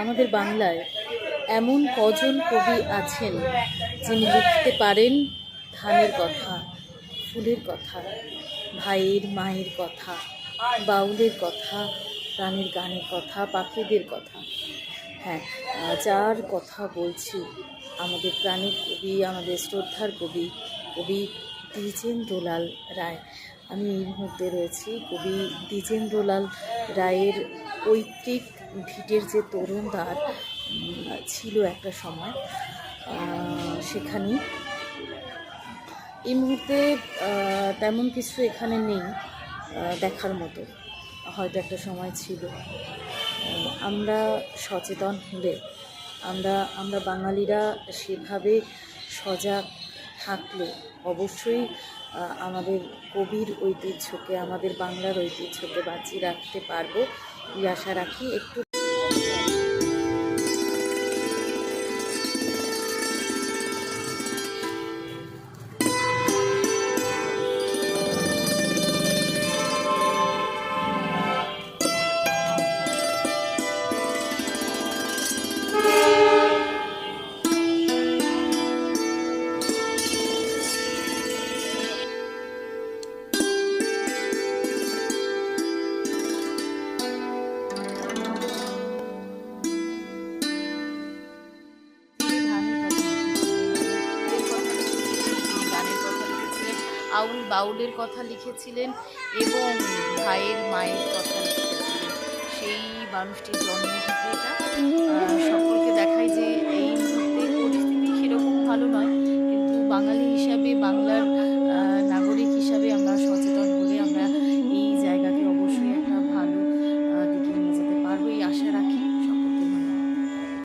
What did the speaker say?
আমাদের বাংলায় এমন কজন কবি আছেন যিনি লিখতে পারেন ধানের কথা, ফুলের কথা, ভাইয়ের মায়ের কথা, বাউলের কথা প্রাণের গানের কথা, পাখিদের কথা। হ্যাঁ যার কথা বলছি আমাদের প্রাণের কবি, আমাদের শ্রদ্ধার কবি কবি দ্বিজেন্দ্রলাল রায়। আমি এই মুহূর্তে রয়েছি কবি দ্বিজেন্দ্রলাল রায়ের পৈতৃক ভিটের যে তরুণ দ্বার ছিল একটা সময় সেখানে এই মুহূর্তে তেমন কিছু এখানে নেই দেখার মতো। হয়তো একটা সময় ছিল। আমরা সচেতন হলে, আমরা আমরা বাঙালিরা সেভাবে সজাগ থাকলে অবশ্যই আমাদের কবির ঐতিহ্যকে, আমাদের বাংলার ঐতিহ্যকে বাঁচিয়ে রাখতে পারব। এই আশা রাখি একটু আউল বাউলের কথা লিখেছিলেন এবং ভাইয়ের মায়ের কথা লিখেছিলেন। সেই মানুষটির জন্ম সকলকে দেখায় যে এই মুহূর্তে পরিস্থিতি সেরকম ভালো নয়। কিন্তু বাঙালি হিসাবে বাংলার